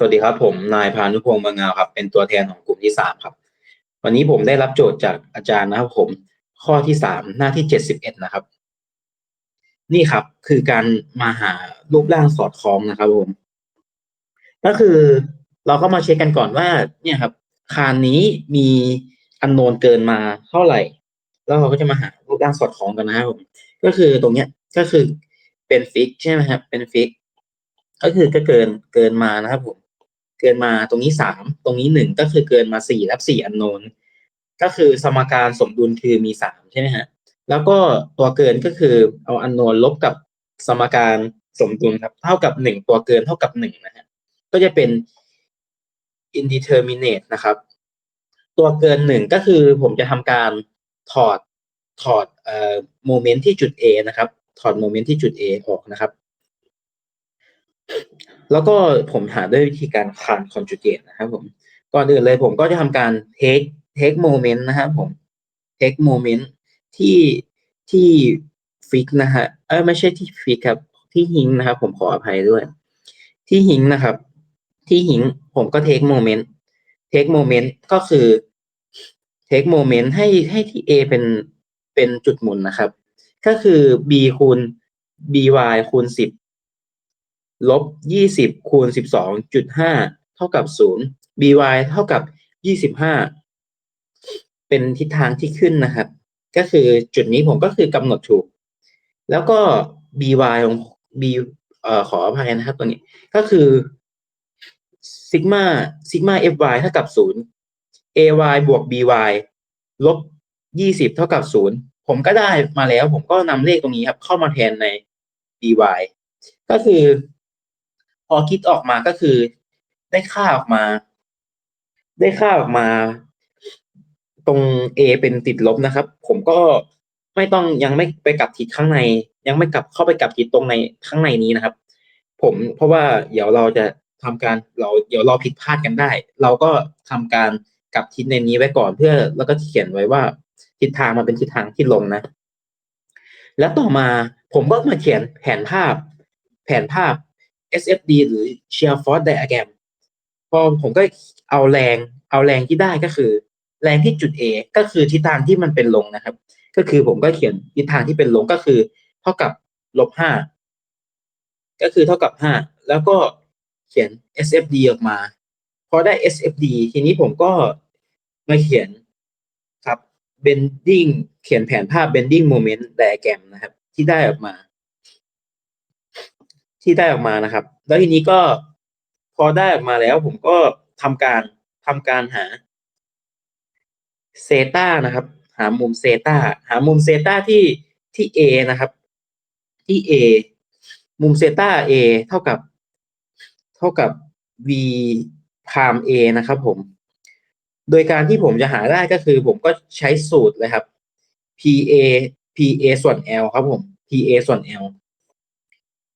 สวัสดีครับ ผมนายพานุพงศ์บางงาครับ เป็นตัวแทนของกลุ่มที่สามครับ วันนี้ผมได้รับโจทย์จากอาจารย์นะครับผม ข้อที่สามหน้าที่เจ็ดสิบเอ็ดนะครับ นี่ครับคือการมาหารูปร่างสอดคล้องนะครับผม ก็คือเราก็มาเช็คกันก่อนว่า เนี่ยครับ คานนี้มีอันโนนเกินมาเท่าไหร่ แล้วเราก็จะมาหารูปร่างสอดคล้องกันนะครับผม ก็คือตรงเนี้ยก็คือเป็นฟิกใช่ไหมครับ เป็นฟิกก็คือก็เกินเกินมานะครับผม เกินมาตรงนี้สามตรงนี้หนึ่งก็คือเกินมาสี่รับสี่อันโนนก็คือสมการสมดุลคือมีสามใช่ไหมฮะแล้วก็ตัวเกินก็คือเอาอันโนนลบกับสมการสมดุลครับ เท่ากับหนึ่งตัวเกินเท่ากับหนึ่งนะฮะก็จะเป็น indeterminate นะครับ ตัวเกินหนึ่งก็คือผมจะทำการถอดถอดเอ่อโมเมนต์ที่จุด A นะครับ ถอดโมเมนต์ที่จุด A ออกนะครับ แล้วก็ผมหาด้วยวิธีการคาน conjugate นะครับผมก่อนอื่นเลยผมก็จะทำการ take take moment นะครับผม take moment ที่ที่ฟิกนะฮะเออไม่ใช่ที่ฟิกครับที่ฮิงนะครับ ผมขออภัยด้วย ที่ฮิงนะครับ ที่หิงผมก็ take moment take moment ก็คือ take moment ให้ให้ที่ A เป็นเป็นจุดหมุนนะครับ ก็คือ b คูณ by คูณสิบ ลบยี่สิบคูณสิบสองจุดห้าเท่ากับศูนย์ by เท่ากับยี่สิบห้าเป็นทิศทางที่ขึ้นนะครับ ก็คือจุดนี้ผมก็คือกำหนดถูก แล้วก็ by ของ b เอ่อขออภัยนะครับตัวนี้ก็คือซิกมาซิกมา fy เท่ากับศูนย์ ay บวก by ลบยี่สิบเท่ากับศูนย์ผมก็ได้มาแล้ว ผมก็นำเลขตรงนี้ครับ เข้ามาแทนใน by ก็คือ พอคิดออกมาก็คือ ได้ค่าออกมา ได้ค่าออกมา ตรง a เป็นติดลบนะครับ ผมก็ไม่ต้องยังไม่ไปกลับทิศข้างใน ยังไม่กลับเข้าไปกลับทิศตรงในข้างในนี้นะครับ ผมเพราะว่าเดี๋ยวเราจะทำการเราเดี๋ยวเราผิดพลาดกันได้ เราก็ทำการกลับทิศในนี้ไว้ก่อนเพื่อ แล้วก็เขียนไว้ว่าทิศทางมันเป็นทิศทางที่ลงนะ แล้วต่อมาผมก็มาเขียนแผนภาพ แผนภาพ SFD หรือ shear force diagram พอผมก็เอาแรงเอาแรงที่ได้ก็คือ แรงที่จุด A ก็คือทิศทางที่มันเป็นลงนะครับ ก็คือผมก็เขียนทิศทางที่เป็นลงก็คือ เท่ากับลบห้าก็คือเท่ากับห้าแล้วก็เขียน SFD ออกมา พอได้ SFD ทีนี้ผมก็มาเขียนครับ bending เขียนแผนภาพ bending moment diagram นะครับ ที่ได้ออกมา ที่ได้ออกมานะครับ แล้วทีนี้ก็พอได้ออกมาแล้ว ผมก็ทำการทำการหาเซตานะครับ หามุมเซตาหามุมเซตาที่ที่ A นะครับ ที่ A มุมเซตา A เท่ากับ เท่ากับ v พาม A นะครับผม โดยการที่ผมจะหาได้ก็คือ ผมก็ใช้สูตรเลยครับ PA PA ส่วน L ครับผม PA ส่วน L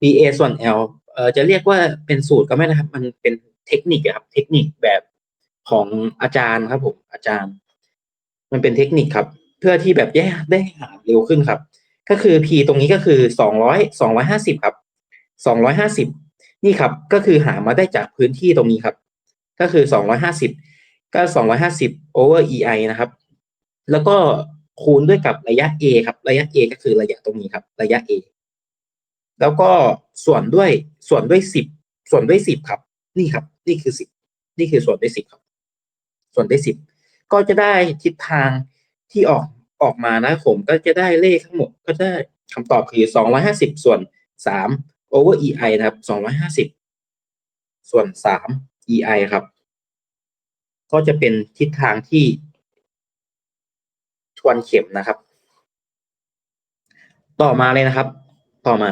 PA ส่วน L เอ่อจะเรียกว่าเป็นสูตรก็ไม่นะครับ มันเป็นเทคนิคครับ เทคนิคแบบของอาจารย์ครับผมอาจารย์ มันเป็นเทคนิคครับ เพื่อที่แบบแยกได้หาเร็วขึ้นครับ ก็คือ P ตรงนี้ก็คือสองร้อยสองร้อยห้าสิบครับสองร้อยห้าสิบนี่ครับ ก็คือหามาได้จากพื้นที่ตรงนี้ครับ ก็คือสองร้อยห้าสิบก็สองร้อยห้าสิบ over ei นะครับ แล้วก็คูณด้วยกับระยะ a ครับ ระยะ a ก็คือระยะตรงนี้ครับ ระยะ a แล้วก็ส่วนด้วยส่วนด้วยสิบส่วนด้วยสิบครับ นี่ครับ นี่คือสิบนี่คือส่วนด้วยสิบครับ ส่วนด้วยสิบก็จะได้ทิศทางที่ออกออกมานะผมก็จะได้เลขทั้งหมด ก็ได้คำตอบคือสองร้อยห้าสิบส่วนสาม over ei นะครับสองร้อยห้าสิบส่วนสาม ei ครับ ก็จะเป็นทิศทางที่ ทวนเข็มนะครับ ต่อมาเลยนะครับ ต่อมา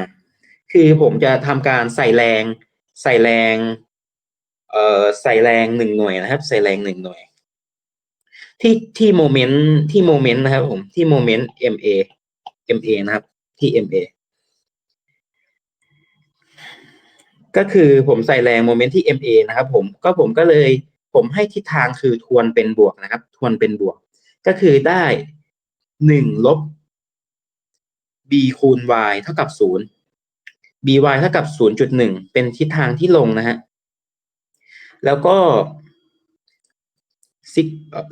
คือผมจะทำการใส่แรง ใส่แรง เอ่อใส่แรงหนึ่งหน่วยนะครับ ใส่แรงหนึ่งหน่วย ที่ที่โมเมนต์ที่โมเมนต์นะครับ ผมที่โมเมนต์ MA MA นะครับ ที่ MA ก็คือผมใส่แรงโมเมนต์ที่ MA นะครับ ผมก็ผมก็เลยผมให้ทิศทางคือทวนเป็นบวกนะครับ ทวนเป็นบวก ก็คือได้หนึ่งลบ b คูณ y เท่ากับศูนย์ by เท่ากับศูนย์จุดหนึ่งเป็นทิศทางที่ลงนะฮะ แล้วก็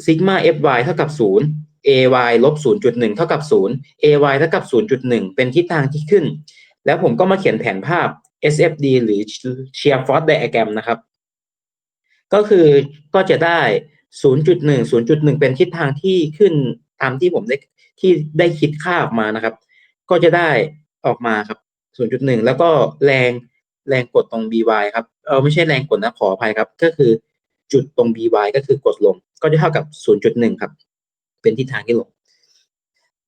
ซิกมา fy เท่ากับศูนย์ ay ลบศูนย์จุดหนึ่งเท่ากับศูนย์ ay เท่ากับศูนย์จุดหนึ่งเป็นทิศทางที่ขึ้น แล้วผมก็มาเขียนแผนภาพ SFD หรือ shear force diagram นะครับ ก็คือก็จะได้ 0.1 0.1 เป็นทิศทางที่ขึ้นตามที่ผมได้ที่ได้คิดค่าออกมานะครับ ก็จะได้ออกมาครับ 0.1 แล้วก็แรงแรงกดตรง by ครับเออไม่ใช่แรงกดนะขออภัยครับ ก็คือจุดตรง by ก็คือกดลง ก็จะเท่ากับ 0.1 ครับ เป็นทิศทางที่ลง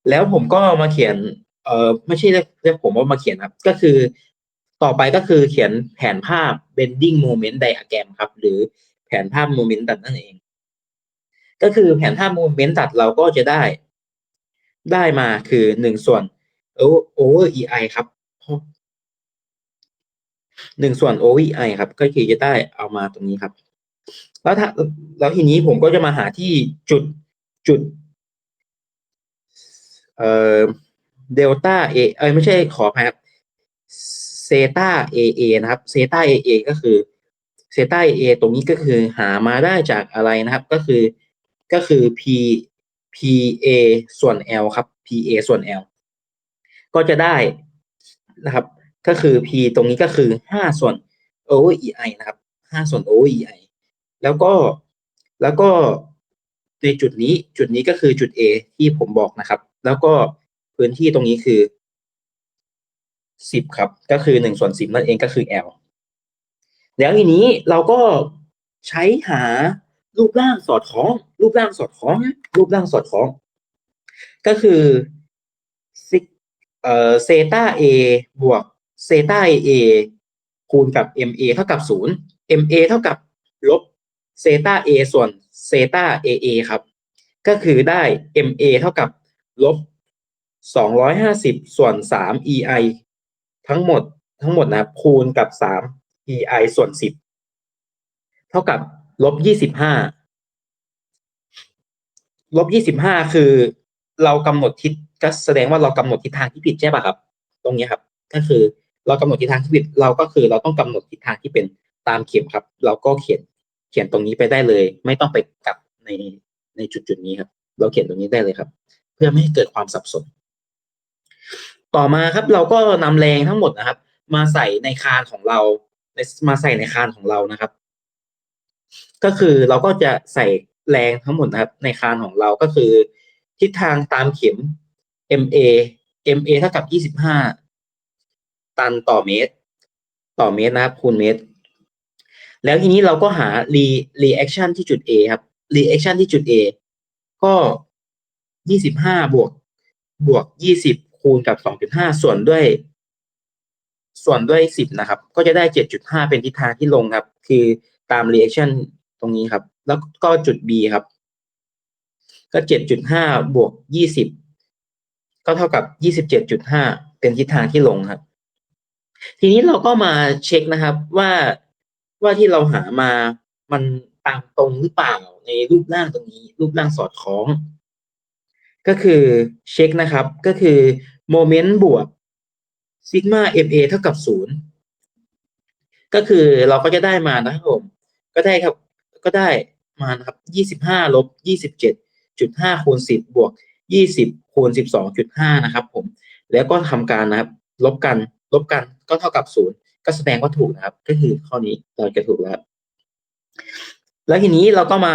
แล้วผมก็มาเขียนเออไม่ใช่เรียกผมว่ามาเขียนครับ ก็คือต่อไปก็คือเขียนแผนภาพ bending moment diagram ครับ หรือแผนภาพโมเมนต์ตัดนั่นเอง ก็คือแผนภาพโมเมนต์ตัดเราก็จะได้ ได้มาคือหนึ่งส่วน over ei ครับ หนึ่งส่วน OVI ครับ ก็คือจะได้เอามาตรงนี้ครับ แล้วถ้าแล้วทีนี้ผมก็จะมาหาที่จุดจุด เอ่อเดลต้าเอเอ้ยไม่ใช่ขออภัยครับเซตาเอเอนะครับเซตาเอเอก็คือเซตาเอเอตรงนี้ก็คือหามาได้จากอะไรนะครับ ก็คือก็คือ p p a ส่วน l ครับ p a ส่วน l ก็จะได้ นะครับ ก็คือ p ตรงนี้ก็คือห้าส่วน over ei นะครับห้าส่วน over ei แล้วก็แล้วก็ในจุดนี้จุดนี้ก็คือจุด A ที่ผมบอกนะครับ แล้วก็พื้นที่ตรงนี้คือสิบครับ ก็คือหนึ่งส่วนสิบนั่นเองก็คือ L แล้วทีนี้เราก็ใช้หารูปร่างสอดคล้อง รูปร่างสอดคล้อง รูปร่างสอดคล้อง ก็คือซิก เอ่อเซตาเอบวกเซตาเอคูณกับ MA เท่ากับศูนย์ MA เท่ากับลบเซตาเอส่วนเซตาเอเอครับ ก็คือได้ MA เท่ากับลบสองร้อยห้าสิบส่วนสาม EI ทั้งหมดทั้งหมดนะคูณกับสาม EI ส่วนสิบเท่ากับลบยี่สิบห้าลบยี่สิบห้าคือ เรากำหนดทิศก็แสดงว่าเรากำหนดทิศทางที่ผิดใช่ป่ะครับ ตรงนี้ครับ ก็คือเรากำหนดทิศทางที่ผิดเราก็คือเราต้องกำหนดทิศทางที่เป็นตามเข็มครับ เราก็เขียนเขียนตรงนี้ไปได้เลย ไม่ต้องไปกลับในในจุดจุดนี้ครับ เราเขียนตรงนี้ได้เลยครับ เพื่อไม่ให้เกิดความสับสน ต่อมาครับเราก็นำแรงทั้งหมดนะครับ มาใส่ในคานของเรามาใส่ในคานของเรานะครับ ก็คือเราก็จะใส่แรงทั้งหมดนะครับ ในคานของเราก็คือ ทิศทางตามเข็ม MA MA เท่ากับ 25 ตันต่อเมตร ต่อเมตรนะครับคูณเมตร แล้วทีนี้เราก็หา re reaction ที่จุด A ครับ reaction ที่จุด A ก็ 25 บวก บวก 20 คูณกับ 2.5 ส่วนด้วย ส่วนด้วย 10 นะครับ ก็จะได้ 7.5 เป็นทิศทางที่ลงครับ คือตาม reaction ตรงนี้ครับ แล้วก็จุด B ครับ ก็7.5บวก20ก็เท่ากับ27.5เป็นทิศทางที่ลงครับ ทีนี้เราก็มาเช็คนะครับว่าว่าที่เราหามามันตามตรงหรือเปล่าในรูปร่างตรงนี้ รูปร่างสอดคล้อง ก็คือเช็คนะครับ ก็คือโมเมนต์บวกซิกมา ma เท่ากับศูนย์ก็คือเราก็จะได้มานะครับผมก็ได้ครับ ก็ได้มานะครับยี่สิบห้าลบยี่สิบเจ็ด จุดห้าคูณสิบบวกยี่สิบคูณสิบสองจุดห้านะครับผม แล้วก็ทำการนะครับลบกันลบกันก็เท่ากับศูนย์ก็แสดงว่าถูกนะครับ ก็คือข้อนี้เราจะถูกแล้ว แล้วทีนี้เราก็มา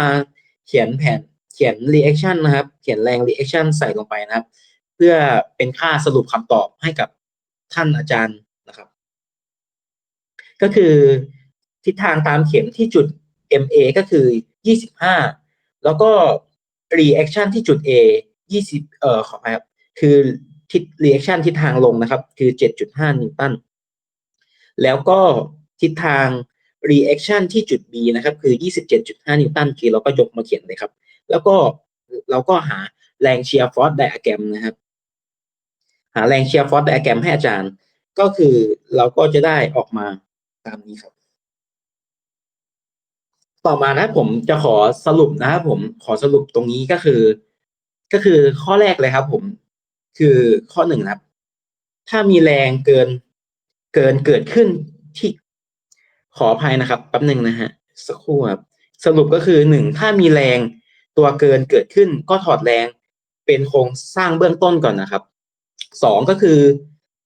เขียนแผนเขียน reaction นะครับ เขียนแรง reaction ใส่ลงไปนะครับ เพื่อเป็นค่าสรุปคำตอบให้กับท่านอาจารย์นะครับ ก็คือทิศทางตามเข็มที่จุด MA ก็คือ 25 แล้วก็ reaction ที่จุด A 20เอ่อขอไปครับคือทิศ reaction ทิศทางลงนะครับ คือ 7.5 นิวตันแล้วก็ทิศทาง reaction ที่จุด B นะครับ คือ 27.5 นิวตันคือเราก็ยกมาเขียนเลยครับ แล้วก็เราก็หาแรงเชียร์ฟอร์สไดอะแกรมนะครับ หาแรงเชียร์ฟอร์สไดอะแกรมให้อาจารย์ ก็คือเราก็จะได้ออกมาตามนี้ครับ ต่อมานะผมจะขอสรุปนะครับผมขอสรุปตรงนี้ก็คือ ก็คือข้อแรกเลยครับ ผมคือข้อหนึ่งครับ ถ้ามีแรงเกินเกินเกิดขึ้นที่ขออภัยนะครับแป๊บหนึ่งนะฮะสักครู่ครับสรุปก็คือหนึ่งถ้ามีแรงตัวเกินเกิดขึ้น ก็ถอดแรงเป็นโครงสร้างเบื้องต้นก่อนนะครับสองก็คือ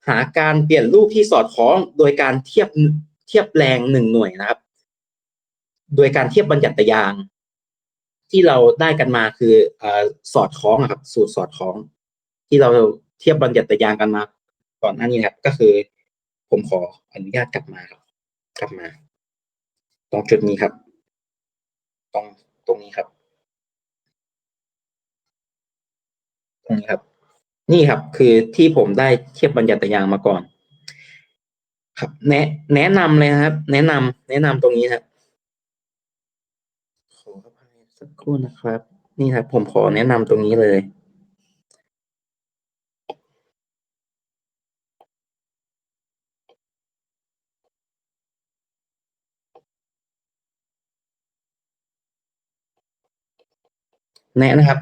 หาการเปลี่ยนรูปที่สอดคล้องโดยการเทียบเทียบแรงหนึ่งหน่วยนะครับ โดยการเทียบบัญญัติยาง ที่เราได้กันมาคืออสอดคล้องอะครับ สูตรสอดคล้อง ที่เราเทียบบัญญัติยางกันมาก่อนหน้านี้ครับ ก็คือ ผมขออนุญาตกลับมาครับ กลับมา ตรงจุดนี้ครับ ตรงตรงนี้ครับ ตรงนี้ครับ นี่ครับ คือที่ผมได้เทียบบัญญัติยางมาก่อน ครับ แนะ แนะนำเลยครับ แนะนำแนะนำตรงนี้ครับ ขออภัยสักค รู่นะครับ นี่ครับผมขอแนะนำตรงนี้เลย แนะนะครับ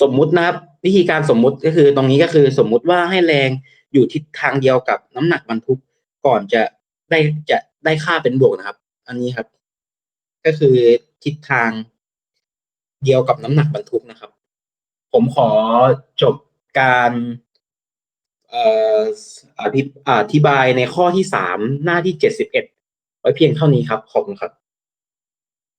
สมมุตินะครับ วิธีการสมมุติก็คือตรงนี้ก็คือสมมุติว่าให้แรงอยู่ทิศทางเดียวกับน้ำหนักบรรทุกก่อนจะได้จะได้ค่าเป็นบวกนะครับ อันนี้ครับ ก็คือทิศทาง เดียวกับน้ำหนักบรรทุกนะครับ ผมขอจบการอธิอธิบายในข้อที่สามหน้าที่เจ็ดสิบเอ็ดไว้เพียงเท่านี้ครับ ขอบคุณครับ